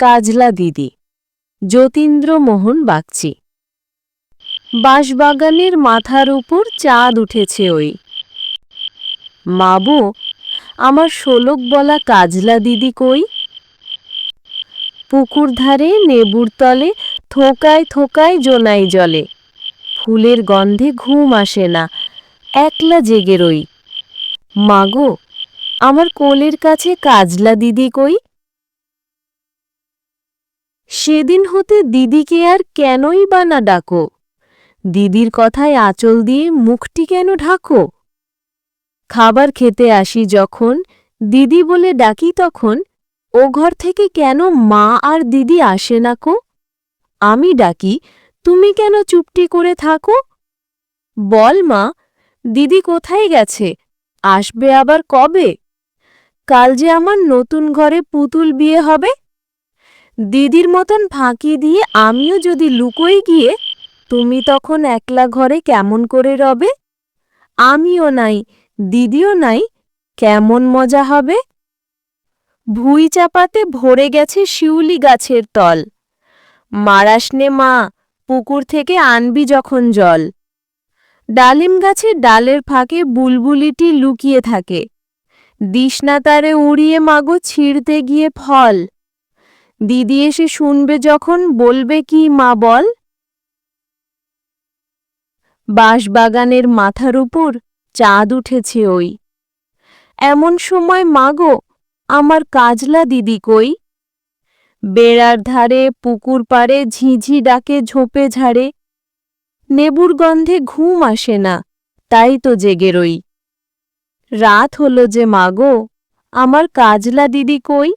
কাজলা দিদি, যতীন্দ্র মোহন বাগচি। বাঁশবাগানের মাথার উপর চাঁদ উঠেছে ওই। মাবু আমার শোলক বলা কাজলা দিদি কই? পুকুর ধারে নেবুর তলে থোকায় থোকায় জোনাই জলে। ফুলের গন্ধে ঘুম আসে না, একলা জেগে রই। মাগো, আমার কোলের কাছে কাজলা দিদি কই? সেদিন হতে দিদিকে আর কেনই বা না ডাকো? দিদির কথায় আঁচল দিয়ে মুখটি কেন ঢাকো? খাবার খেতে আসি যখন, দিদি বলে ডাকি তখন, ও ঘর থেকে কেন মা আর দিদি আসে না কো? আমি ডাকি, তুমি কেন চুপটি করে থাকো? বল মা, দিদি কোথায় গেছে? আসবে আবার কবে? কাল যে আমার নতুন ঘরে পুতুল বিয়ে হবে? দিদির মতন ফাঁকি দিয়ে আমিও যদি লুকোই গিয়ে, তুমি তখন একলা ঘরে কেমন করে রবে? আমিও নাই, দিদিও নাই, কেমন মজা হবে? ভুই চাপাতে ভরে গেছে শিউলি গাছের তল। মারাসনে মা, পুকুর থেকে আনবি যখন জল। ডালিম গাছের ডালের ফাঁকে বুলবুলিটি লুকিয়ে থাকে। দিশনা তারে উড়িয়ে মাগো ছিঁড়তে গিয়ে ফল। দিদি এসে শুনবে যখন বলবে কি, মা বল। বাঁশবাগানের মাথার উপর চাঁদ উঠেছে ওই। এমন সময় মাগো আমার কাজলা দিদি কই? বেড়ার ধারে, পুকুর পাড়ে, ঝিঝি ডাকে, ঝোপে ঝাড়ে। নেবুর গন্ধে ঘুম আসে না, তাই তো জেগে রই। রাত হলো যে মাগো আমার কাজলা দিদি কই?